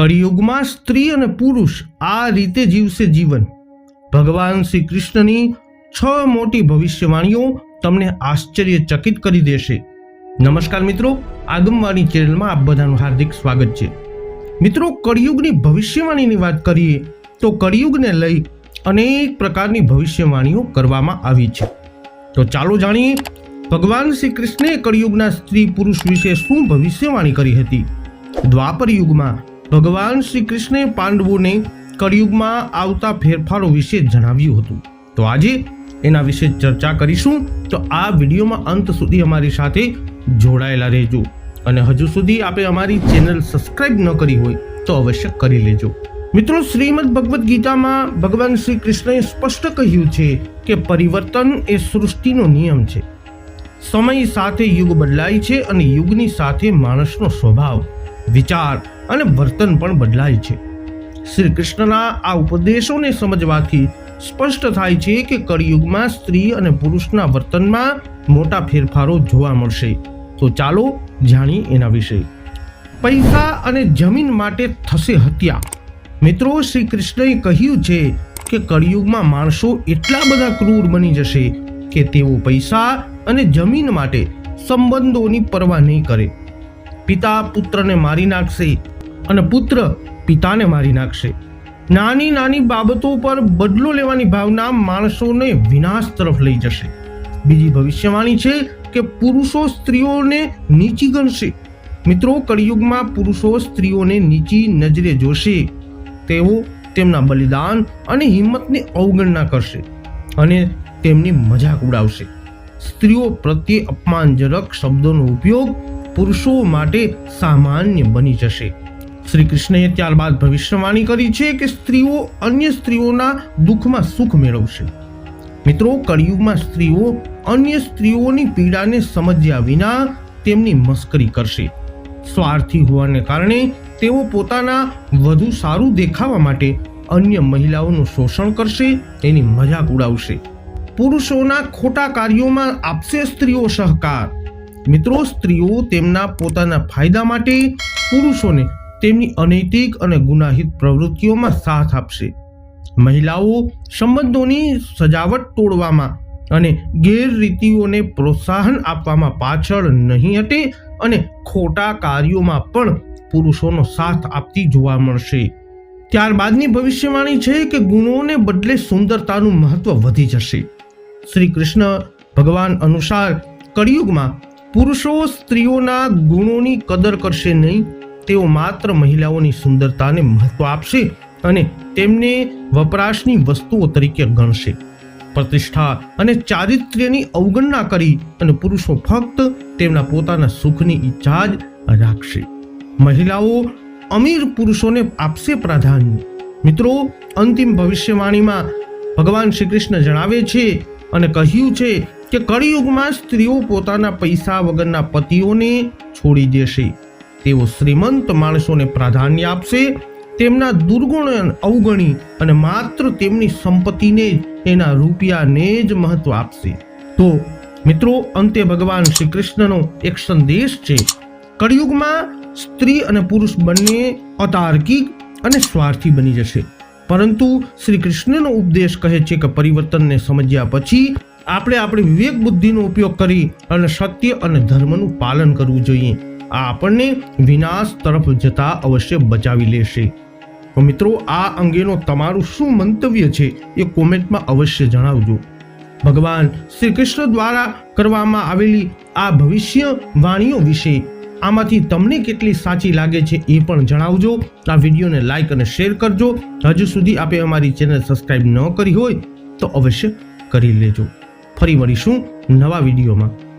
કળિયુગમાં સ્ત્રી અને પુરુષ આ રીતે જીવશે જીવન. ભગવાન શ્રી કૃષ્ણની છ મોટી ભવિષ્યવાણીઓ તમને આશ્ચર્યચકિત કરી દેશે. નમસ્કાર મિત્રો, આગમવાણી ચેનલમાં આપ બધાનું હાર્દિક સ્વાગત છે. મિત્રો, કળિયુગની ભવિષ્યવાણીની વાત કરીએ તો કળિયુગને લઈ અનેક પ્રકારની ભવિષ્યવાણીઓ કરવામાં આવી છે. તો ચાલો જાણીએ, ભગવાન શ્રી કૃષ્ણે કળિયુગના સ્ત્રી પુરુષ વિશે શું ભવિષ્યવાણી કરી હતી? દ્વાપર યુગમાં ભગવાન શ્રી કૃષ્ણે પાંડવોને કળિયુગમાં આવતા ફેરફારો વિશે જણાવ્યું હતું. તો આજે એના વિશે ચર્ચા કરીશું. તો આ વિડીયોમાં અંત સુધી અમારી સાથે જોડાયેલા રહેજો. અને હજુ સુધી આપે અમારી ચેનલ સબસ્ક્રાઇબ ન કરી હોય તો અવશ્ય કરી લેજો. મિત્રો, શ્રીમદ ભગવદ્ ગીતામાં ભગવાન શ્રી કૃષ્ણએ સ્પષ્ટ કહ્યું છે કે પરિવર્તન એ સૃષ્ટિનો નિયમ છે. સમય સાથે યુગ બદલાય છે અને યુગની સાથે માણસનો સ્વભાવ વિચાર અને વર્તન પણ બદલાય છે. શ્રી કૃષ્ણના આ ઉપદેશોને સમજવાથી સ્પષ્ટ થાય છે કે કળિયુગમાં સ્ત્રી અને પુરુષના વર્તનમાં મોટા ફેરફારો જોવા મળશે. તો ચાલો જાણીએ એના વિશે. પૈસા અને જમીન માટે થશે હત્યા. મિત્રો શ્રી કૃષ્ણએ કહ્યું છે કે કળિયુગમાં માણસો એટલા બધા ક્રૂર બની જશે કે તેઓ પૈસા અને જમીન માટે સંબંધોની પરવા નહીં કરે. પિતા પુત્રને મારી નાખશે અને પુત્ર પિતાને મારી નાખશે. નાની નાની બાબતો પર બદલો લેવાની ભાવના માણસોને વિનાશ તરફ લઈ જશે. બીજી ભવિષ્યવાણી છે કે પુરુષો સ્ત્રીઓને નીચી ગણશે. મિત્રો, કળિયુગમાં પુરુષો સ્ત્રીઓને નીચી નજરે જોશે. તેઓ તેમના બલિદાન અને હિંમતની અવગણના કરશે અને તેમની મજાક ઉડાવશે. સ્ત્રીઓ પ્રત્યે અપમાનજનક શબ્દોનો ઉપયોગ પુરુષો માટે સામાન્ય બની જશે. શ્રી કૃષ્ણએ ત્યારબાદ ભવિષ્યવાણી કરી છે કે સ્ત્રીઓ અન્ય સ્ત્રીઓના દુઃખમાં સુખ મેળવશે. મિત્રો, કળિયુગમાં સ્ત્રીઓ અન્ય સ્ત્રીઓની પીડાને સમજ્યા વિના તેમની મસ્કરી કરશે. સ્વાર્થી હોવાને કારણે તેઓ પોતાના વધુ સારું દેખાવા માટે અન્ય મહિલાઓનું શોષણ કરશે, એની મજાક ઉડાવશે. પુરુષોના ખોટા કાર્યોમાં આપશે સ્ત્રીઓ સહકાર. મિત્રો, સ્ત્રીઓ તેમના પોતાના ફાયદા માટે પુરુષોને તેમની અનૈતિક અને ગુનાહિત પ્રવૃત્તિઓમાં સાથ આપશે. મહિલાઓ સંબંધોની સજાવટ તોડવામાં અને ગેરરીતિઓને પ્રોત્સાહન આપવામાં પાછળ નહીં હટે અને ખોટા કાર્યોમાં પણ પુરુષોનો સાથ આપતી જોવા મળશે. ત્યારબાદની ભવિષ્યવાણી છે કે ગુણોને બદલે સુંદરતાનું મહત્વ વધી જશે. શ્રી કૃષ્ણ ભગવાન અનુસાર કળિયુગમાં પુરુષો સ્ત્રીઓના ગુણોની કદર કરશે નહીં, તેઓ માત્ર મહિલાઓની સુંદરતાને મહત્વ આપશે અને તેમને વપરાશની વસ્તુઓ તરીકે ગણશે. પ્રતિષ્ઠા અને ચારિત્ર્યની અવગણના કરી અને પુરુષો ફક્ત તેમના પોતાના સુખની ઈચ્છા જ રાખશે. મહિલાઓ અમીર પુરુષોને આપશે પ્રાધાન્ય. મિત્રો, અંતિમ ભવિષ્યવાણીમાં ભગવાન શ્રી કૃષ્ણ જણાવે છે અને કહ્યું છે કે કળિયુગમાં સ્ત્રીઓ પોતાના પૈસા વગરના પતિઓને છોડી દેશે. તેઓ શ્રીમંત માણસોને પ્રાધાન્ય આપશે, તેમના દુર્ગુણ અવગણી અને માત્ર તેમની સંપત્તિને એના રૂપિયાને જ મહત્વ આપશે. તો મિત્રો, અંતે ભગવાન શ્રી કૃષ્ણનો એક સંદેશ છે. કળિયુગમાં સ્ત્રી અને પુરુષ બંને અતાર્કિક અને સ્વાર્થી બની જશે. પરંતુ શ્રી કૃષ્ણનો ઉપદેશ કહે છે કે પરિવર્તનને સમજ્યા પછી આપણે આપણી વિવેક બુદ્ધિનો ઉપયોગ કરી અને સત્ય અને ધર્મનું પાલન કરવું જોઈએ. આ આપણને વિનાશ તરફ જતા અવશ્ય બચાવી લેશે. તો મિત્રો, આ અંગેનો તમારું શું મંતવ્ય છે એ કોમેન્ટમાં અવશ્ય જણાવજો. ભગવાન શ્રી કૃષ્ણ દ્વારા કરવામાં આવેલી આ ભવિષ્ય વાણીઓ વિશે આમાંથી તમને કેટલી સાચી લાગે છે એ પણ જણાવજો. આ વિડીયોને લાઇક અને શેર કરજો. હજુ સુધી આપે અમારી ચેનલ સબસ્ક્રાઈબ ન કરી હોય તો અવશ્ય કરી લેજો. ફરી મળીશું નવા વિડીયોમાં.